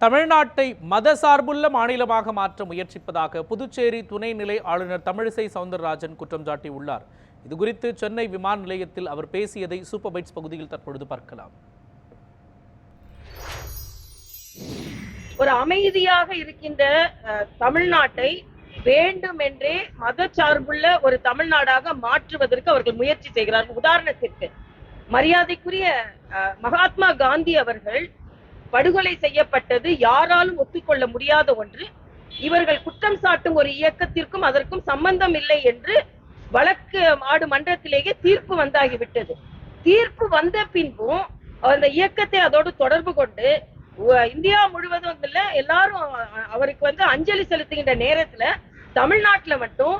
தமிழ்நாட்டை மதசார்புள்ள மாநிலமாக மாற்ற முயற்சிப்பதாக புதுச்சேரி துணைநிலை ஆளுநர் தமிழிசை சவுந்தரராஜன் குற்றம் சாட்டியுள்ளார். இதுகுறித்து சென்னை விமான நிலையத்தில் அவர் பேசியதை சூப்பர் பைட்ஸ் பகுதியில் தற்பொழுது பார்க்கலாம். ஒரு அமைதியாக இருக்கின்ற அஹ், தமிழ்நாட்டை வேண்டுமென்றே மதச்சார்புள்ள ஒரு தமிழ்நாடாக மாற்றுவதற்கு அவர்கள் முயற்சி செய்கிறார்கள். உதாரணத்திற்கு மரியாதைக்குரிய அஹ், மகாத்மா காந்தி அவர்கள் படுகொலை செய்யப்பட்டது யாராலும் ஒத்துக்கொள்ள முடியாத ஒன்று. இவர்கள் குற்றம் சாட்டும் ஒரு இயக்கத்திற்கும் அதற்கும் சம்பந்தம் இல்லை என்று வழக்கு ஆடு மன்றத்திலேயே தீர்ப்பு வந்தாகிவிட்டது. தீர்ப்பு வந்த பின்பும் அந்த இயக்கத்தை அதோடு தொடர்பு கொண்டு இந்தியா முழுவதும் இல்ல எல்லாரும் அவருக்கு வந்து அஞ்சலி செலுத்துகின்ற நேரத்துல தமிழ்நாட்டுல மட்டும்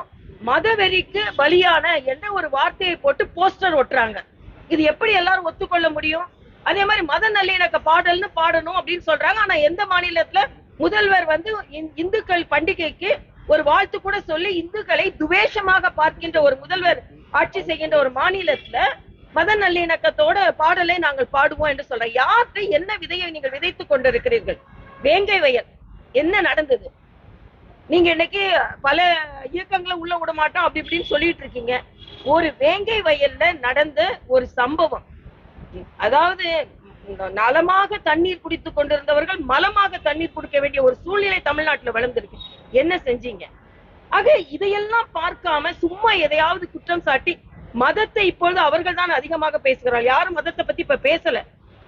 மதவெறிக்கு பலியான என்ன ஒரு வார்த்தையை போட்டு போஸ்டர் ஒட்டுறாங்க. இது எப்படி எல்லாரும் ஒத்துக்கொள்ள முடியும்? அதே மாதிரி மத நல்லிணக்க பாடல்னு பாடணும் அப்படின்னு சொல்றாங்க. ஆனா எந்த மாநிலத்துல முதல்வர் வந்து இந்- இந்துக்கள் பண்டிகைக்கு ஒரு வாழ்த்து கூட சொல்லி இந்துக்களை துவேஷமாக பார்க்கின்ற ஒரு முதல்வர் ஆட்சி செய்கின்ற ஒரு மாநிலத்துல மத நல்லிணக்கத்தோட பாடலை நாங்கள் பாடுவோம் என்று சொல்றோம் யாருக்கு என்ன விதையை நீங்கள் விதைத்துக் கொண்டிருக்கிறீர்கள்? வேங்கை வயல். என்ன நடந்தது? நீங்க இன்னைக்கு பல இயக்கங்களை உள்ள விட மாட்டோம் அப்படி இப்படின்னு சொல்லிட்டு இருக்கீங்க. ஒரு வேங்கை வயல்ல நடந்த ஒரு சம்பவம். அதாவது நலமாக தண்ணீர் குடித்துக் கொண்டிருந்தவர்கள் மலமாக தண்ணீர் குடிக்க வேண்டிய ஒரு சூழ்நிலை தமிழ்நாட்டுல வளர்ந்திருக்கு. என்ன செஞ்சீங்க? ஆக இதையெல்லாம் பார்க்காம சும்மா எதையாவது குற்றம் சாட்டி மதத்தை இப்பொழுது அவர்கள் தான் அதிகமாக பேசுகிறார்கள். யாரும் மதத்தை பத்தி இப்ப பேசல.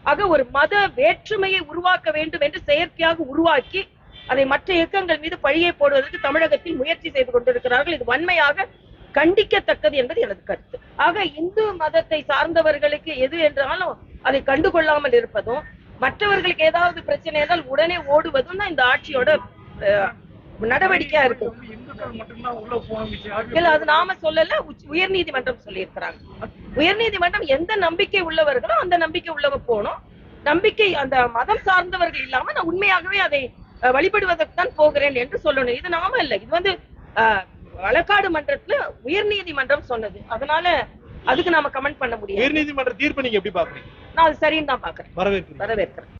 ஆக ஒரு மத வேற்றுமையை உருவாக்க வேண்டும் என்று செயற்கையாக உருவாக்கி அதை மற்ற இயக்கங்கள் மீது பழியை போடுவதற்கு தமிழகத்தில் முயற்சி செய்து கொண்டிருக்கிறார்கள். இது வன்மையாக கண்டிக்கத்தக்கது என்பது எனது கருத்து. ஆக இந்து மதத்தை சார்ந்தவர்களுக்கு எது என்றாலும் அதை கண்டுகொள்ளாமல் இருப்பதும் மற்றவர்களுக்கு ஏதாவது பிரச்சனை என்றால் உடனே ஓடுவதும் தான் இந்த ஆட்சியோட அஹ், நடவடிக்கையா இருக்கு. இல்ல அது நாம சொல்லல உயர் நீதிமன்றம் சொல்லியிருக்கிறாங்க. உயர் நீதிமன்றம் எந்த நம்பிக்கை உள்ளவர்களோ அந்த நம்பிக்கை உள்ளவ போனோம் நம்பிக்கை அந்த மதம் சார்ந்தவர்கள் இல்லாம நான் உண்மையாகவே அதை வழிபடுவதற்கு தான் போகிறேன் என்று சொல்லணும். இது நாம இல்ல. இது வந்து ஆஹ் வழக்காடு மன்றத்துல உயர் நீதிமன்றம் சொன்னது. அதனால அதுக்கு நாம கமெண்ட் பண்ண முடியாது. உயர்நீதிமன்ற தீர்ப்பை நீங்க எப்படி பாக்குறீங்க நான் அது சரின்னு தான் பாக்குறேன் வரவேற்கிறீங்க வரவேற்கிறேன்.